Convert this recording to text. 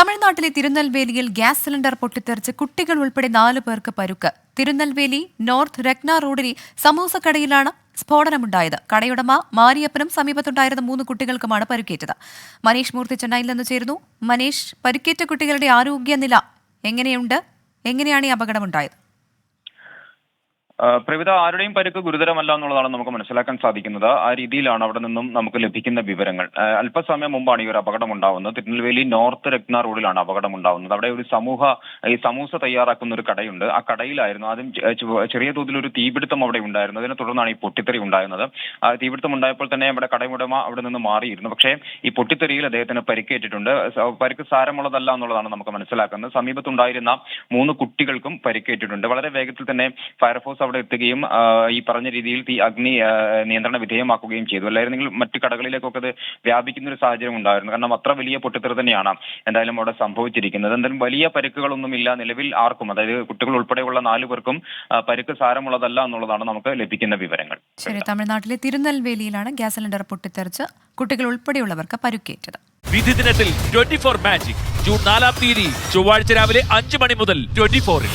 തമിഴ്നാട്ടിലെ തിരുനെൽവേലിയിൽ gas cylinder പൊട്ടിത്തെറിച്ച് കുട്ടികൾ ഉൾപ്പെടെ നാലു പേർക്ക് പരുക്ക്. തിരുനെൽവേലി നോർത്ത് രത്ന റോഡിലെ സമൂസക്കടയിലാണ് സ്ഫോടനമുണ്ടായത്. കടയുടമ മാരിയപ്പനും സമീപത്തുണ്ടായിരുന്ന മൂന്ന് കുട്ടികൾക്കുമാണ് പരുക്കേറ്റത്. മനീഷ് മൂർത്തി ചെന്നൈയിൽ നിന്ന് ചേരുന്നു. മനീഷ് പരുക്കേറ്റ കുട്ടികളുടെ ആരോഗ്യനില എങ്ങനെയുണ്ട്? എങ്ങനെയാണ് ഈ അപകടമുണ്ടായത്? ആ, പ്രവിധ ആരുടെയും പരിക്ക് ഗുരുതരമല്ല എന്നുള്ളതാണ് നമുക്ക് മനസ്സിലാക്കാൻ സാധിക്കുന്നത്. ആ രീതിയിലാണ് അവിടെ നിന്നും നമുക്ക് ലഭിക്കുന്ന വിവരങ്ങൾ. അല്പസമയം മുമ്പാണ് ഈ ഒരു അപകടം ഉണ്ടാവുന്നത് തിരുനെൽവേലി നോർത്ത് രത്ന റോഡിലാണ് അപകടം ഉണ്ടാവുന്നത് അവിടെ ഒരു സമൂഹ ഈ സമൂസ തയ്യാറാക്കുന്ന ഒരു കടയുണ്ട്. ആ കടയിലായിരുന്നു ആദ്യം ചെറിയ തോതിൽ ഒരു തീപിടുത്തം അവിടെ ഉണ്ടായിരുന്നു അതിനെ തുടർന്നാണ് ഈ പൊട്ടിത്തെറി ഉണ്ടായിരുന്നത്. ആ തീപിടുത്തം ഉണ്ടായപ്പോൾ തന്നെ അവിടെ കടയുടമ അവിടെ നിന്ന് മാറിയിരുന്നു. പക്ഷേ ഈ പൊട്ടിത്തെറിയിൽ അദ്ദേഹത്തിന് പരിക്കേറ്റിട്ടുണ്ട്. പരിക്ക് സാരമുള്ളതല്ല എന്നുള്ളതാണ് നമുക്ക് മനസ്സിലാക്കുന്നത്. സമീപത്തുണ്ടായിരുന്ന മൂന്ന് കുട്ടികൾക്കും പരിക്കേറ്റിട്ടുണ്ട്. വളരെ വേഗത്തിൽ തന്നെ ഫയർഫോഴ്സ് അവിടെ എത്തുകയും ഈ പറഞ്ഞ രീതിയിൽ തീ അഗ്നി നിയന്ത്രണ വിധേയമാക്കുകയും ചെയ്തു. അല്ലായിരുന്നെങ്കിൽ മറ്റു കടകളിലേക്കൊക്കെ അത് വ്യാപിക്കുന്ന ഒരു സാഹചര്യം ഉണ്ടായിരുന്നു. കാരണം അത്ര വലിയ പൊട്ടിത്തെറി തന്നെയാണ് എന്തായാലും അവിടെ സംഭവിച്ചിരിക്കുന്നത്. എന്തായാലും വലിയ പരിക്കുകളൊന്നുമില്ല നിലവിൽ ആർക്കും. അതായത് കുട്ടികൾ ഉൾപ്പെടെയുള്ള നാലു പേർക്കും പരുക്ക് പരിക്ക് സാരമുള്ളതല്ല എന്നുള്ളതാണ് നമുക്ക് ലഭിക്കുന്ന വിവരങ്ങൾ. ശരി തമിഴ്നാട്ടിലെ തിരുനെൽവേലിയിലാണ് ഗ്യാസ് സിലിണ്ടർ പൊട്ടിത്തെറിച്ച് കുട്ടികൾ ഉൾപ്പെടെയുള്ളവർക്ക് പരുക്കേറ്റത്. വിധി ദിനത്തിൽ ട്വന്റി ഫോർ മാജിക്. ജൂൺ നാലാം തീയതി ചൊവ്വാഴ്ച രാവിലെ അഞ്ച് മണി മുതൽ ട്വന്റി ഫോറിൽ.